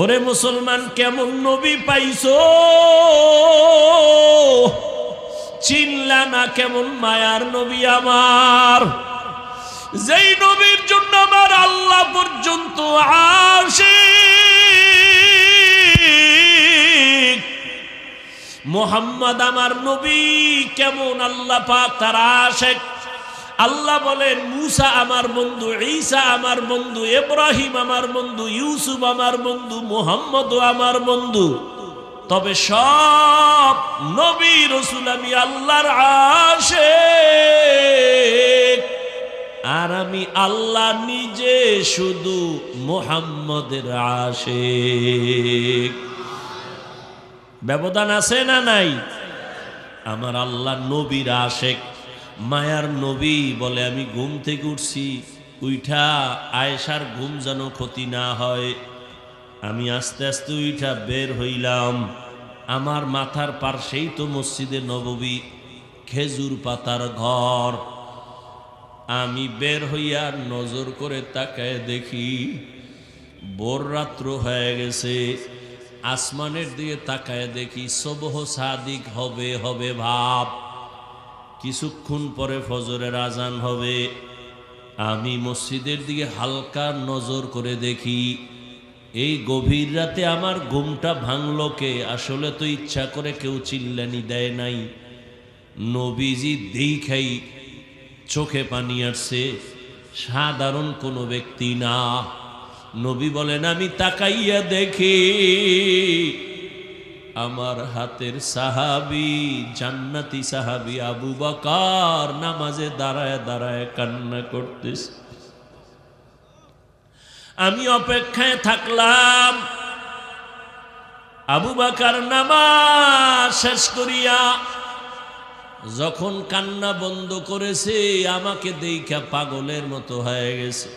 ওরে মুসলমান, কেমন নবী পাইছো? চিনলা না কেমন মায়ার নবী আমার? যেই নবীর জন্য আমার আল্লাহ পর্যন্ত আসে মোহাম্মদ আমার নবী, কেমন আল্লাহ পাক তার আশেক আল্লাহ বলেন, মুসা আমার বন্ধু, ঈসা আমার বন্ধু, ইব্রাহিম আমার বন্ধু, ইউসুফ আমার বন্ধু মোহাম্মদ আমার বন্ধু। তবে সব নবী রসুল আমি আল্লাহর আসে আর আমি আল্লাহ নিজে শুধু মোহাম্মদের আশেক। ব্যবধান আছে না নাই? আমার আল্লাহ নবীর আশেক। মায়ার নবী বলে, আমি ঘুম থেকে উঠছি, উইঠা আয়েশার ঘুম যেন ক্ষতি না হয়। আমি আস্তে আস্তে উইঠা বের হইলাম। আমার মাথার পার্শ্বেই তো মসজিদে নববী, খেজুর পাতার ঘর। আমি বের হইয়া নজর করে তাকায় দেখি বোর রাত্র হয়ে গেছে। আসমানের দিকে তাকায় দেখি, সবহ সাদিক হবে হবে ভাব। কিছুক্ষণ পরে ফজরের আজান হবে। আমি মসজিদের দিকে হালকা নজর করে দেখি, এই গভীর রাতে আমার ঘুমটা ভাঙলো কে? আসলে তো ইচ্ছা করে কেউ চিল্লানি দেয় নাই। নবীজি দেখাই চোখে পানি আসছে, সাধারণ কোনো ব্যক্তি না। নবী বলেন, আমি তাকাইয়া দেখি আমার হাতের সাহাবি, জান্নাতি সাহাবি আবু বকার নামাজে দাঁড়ায় দাঁড়ায় কান্না করতেছে। আমি অপেক্ষায় থাকলাম। আবু বাকার নামাজ শেষ করিয়া যখন কান্না বন্ধ করেছে, আমাকে দেখা পাগলের মতো হয়ে গেছে।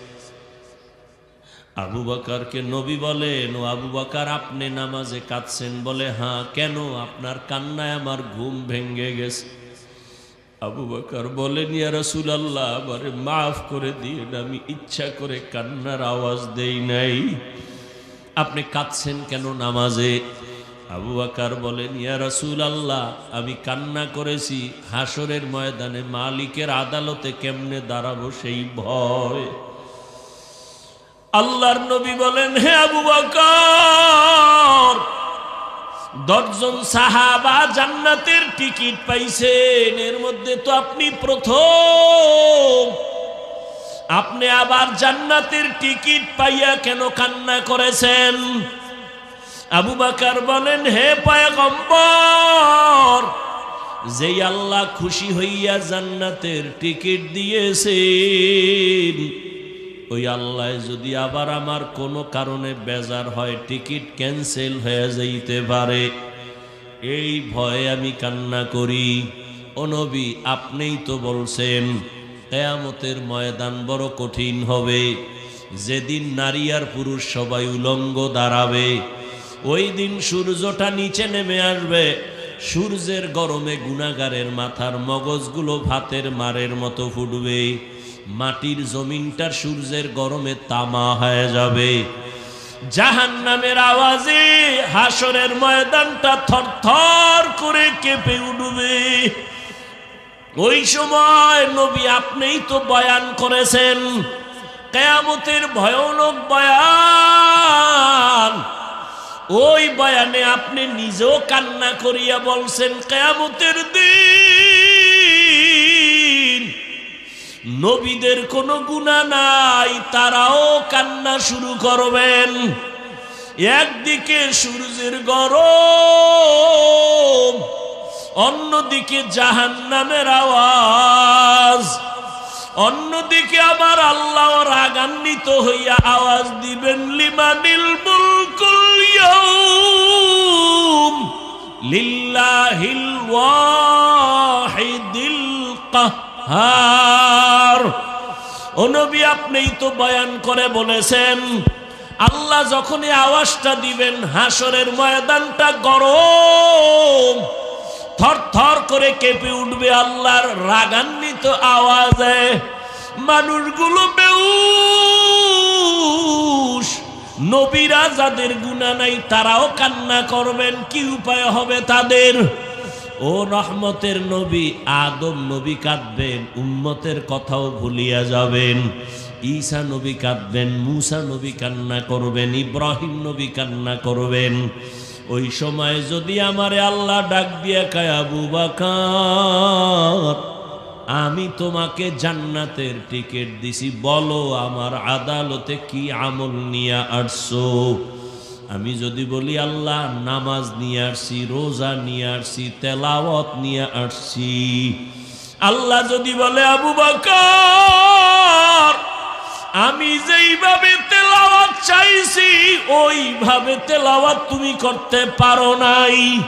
আবু বাকারকে নবী বলেন ও আবু বাকার, আপনি নামাজে কাঁদছেন বলে হ্যাঁ কেন? আপনার কান্নায় আমার ঘুম ভেঙ্গে গেছে। আবু বাকার বলেন, ইয়া রসুল আল্লাহ আমারে মাফ করে দিয়ে আমি ইচ্ছা করে কান্নার আওয়াজ দেই নাই। আপনি কাঁদছেন কেন নামাজে? আবু বাকার বলেন, ইয়া আল্লাহ আমি কান্না করেছি হাসরের ময়দানে মালিকের আদালতে কেমনে দাঁড়াবো সেই ভয়? আল্লাহর নবী বলেন, হে আবু বকর, দশজন সাহাবা জান্নাতের টিকিট পাইছেন। এর মধ্যে তো আপনি প্রথম। আপনি আবার জান্নাতের টিকিট পাইয়া কেন কান্না করেছেন? আবু বাকার বলেন, হে পয়গম্বর, যেই আল্লাহ খুশি হইয়া জান্নাতের টিকিট দিয়েছেন ওই আল্লাহ যদি আবার আমার কোনো কারণে বেজার হয়, টিকিট ক্যান্সেল হয়ে যাইতে পারে। এই ভয়ে আমি কান্না করি। অনবী আপনিই তো বলছেন, কেয়ামতের ময়দান বড় কঠিন হবে। যেদিন নারী আর পুরুষ সবাই উলঙ্গ দাঁড়াবে, ওই দিন সূর্যটা নিচে নেমে আসবে। সূর্যের গরমে গুণাগারের মাথার মগজগুলো ভাতের মারের মতো ফুটবে। মাটির জমিনটার সূর্যের গরমে তামা হয়ে যাবে। জাহান নামের আওয়াজে হাসরের ময়দানটা থর থর করে কেঁপে উঠবে। ওই সময় নবী আপনিই তো বয়ান করেছেন, কেয়ামতের ভয়ানক বয়ান। ওই বয়ানে আপনি নিজেও কান্না করিয়া বলছেন, কেয়ামতের দিন নবীদের কোনো গুণা নাই, তারাও কান্না শুরু করবেন। একদিকে সূর্যের গরম, অন্যদিকে জাহান নামের আওয়াজ, অন্যদিকে আবার আল্লাহ রাগান্বিত হইয়া আওয়াজ দিবেন, লিমানিল লিল্লাহিল ওয়াহিদিল ও নবী, আপনিই তো বয়ান করে বলেছেন, আল্লাহ যখনই আওয়াজটা দিবেন, হাসরের ময়দানটা গরম, থর থর করে কেঁপে উঠবে আল্লাহর রাগান্বিত আওয়াজে। মানুষগুলো বেউস নবীরা যাদের গুণা নাই তারাও কান্না করবেন, কি উপায় হবে তাদের? ও রহমতের নবী, আদম নবী কাঁদবেন, উম্মতের কথাও ভুলিয়া যাবেন। ঈসা নবী কাঁদবেন, মুসা নবী কান্না করবেন, ইব্রাহিম নবী কান্না করবেন। ওই সময় যদি আমারে আল্লাহ ডাক দিয়া কায়, আবু বাকার, আমি তোমাকে জান্নাতের টিকিট দিছি, বলো আমার আদালতে কি আমল নিয়ে আসছো? আমি যদি বলি, আল্লাহ, নামাজ নিয়ে আসছি, রোজা নিয়ে আসছি, তেলাওয়াত নিয়ে আসছি। আল্লাহ যদি বলে, আবু বকর, আমি যেইভাবে তেলাওয়াত চাইছি, ওইভাবে তেলাওয়াত তুমি করতে পারো নাই।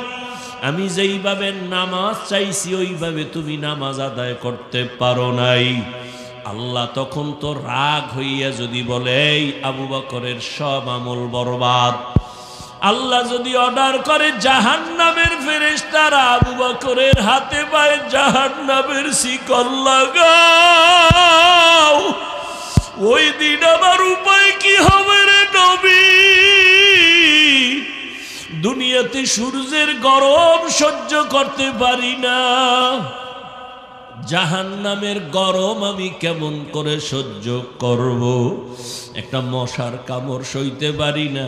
আমি যেইভাবে নামাজ চাইছি, ওইভাবে তুমি নামাজ আদায় করতে পারো নাই। আল্লাহ তখন তো রাগ হইয়া যদি বলে, "এই আবু বকরের সব আমল বরবাদ। আল্লাহ যদি অর্ডার করে জাহান নামের ফেরেশতারা আবু বকরের হাতে পায়ে জাহান নামের শিকল লাগাও। ওই দিন আমার উপায় কি হবে রে নবী? দুনিয়াতে সূর্যের গরম সহ্য করতে পারি না। জাহান নামের গরম আমি কেমন করে সহ্য করব? একটা মশার কামড় সইতে পারি না।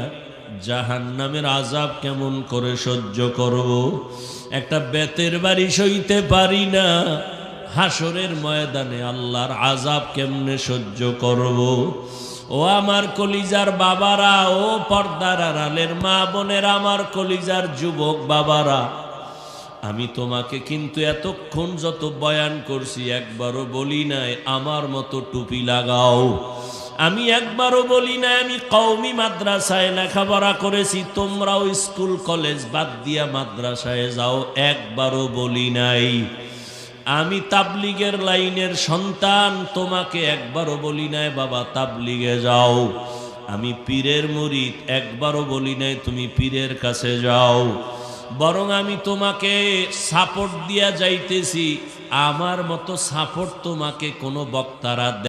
জাহান নামের আজাব কেমন করে সহ্য করব? একটা বেতের বাড়ি সইতে পারি না। হাসরের ময়দানে আল্লাহর আজাব কেমনে সহ্য করব? ও আমার কলিজার বাবারা, ও পর্দার আড়ালের মা বোনের, আমার কলিজার যুবক বাবারা আমি তোমাকে কিন্তু এতক্ষণ যত বয়ান করছি একবারও বলি নাই, আমার মতো টুপি লাগাও। আমি একবারও বলি নাই, আমি কওমি মাদ্রাসায় লেখাপড়া করেছি, তোমরাও স্কুল, কলেজ বাদ দিয়া মাদ্রাসায় যাও, একবারও বলি নাই। আমি তাবলিগের লাইনের সন্তান, তোমাকে একবারও বলি নাই, বাবা, তাবলিগে যাও। আমি পীরের মুরিদ, একবারও বলি নাই, তুমি পীরের কাছে যাও। বরং আমি তোমাকে সাপোর্ট দিয়া যাইতেছি। আমার মতো সাপোর্ট তোমাকে কোনো বক্তারা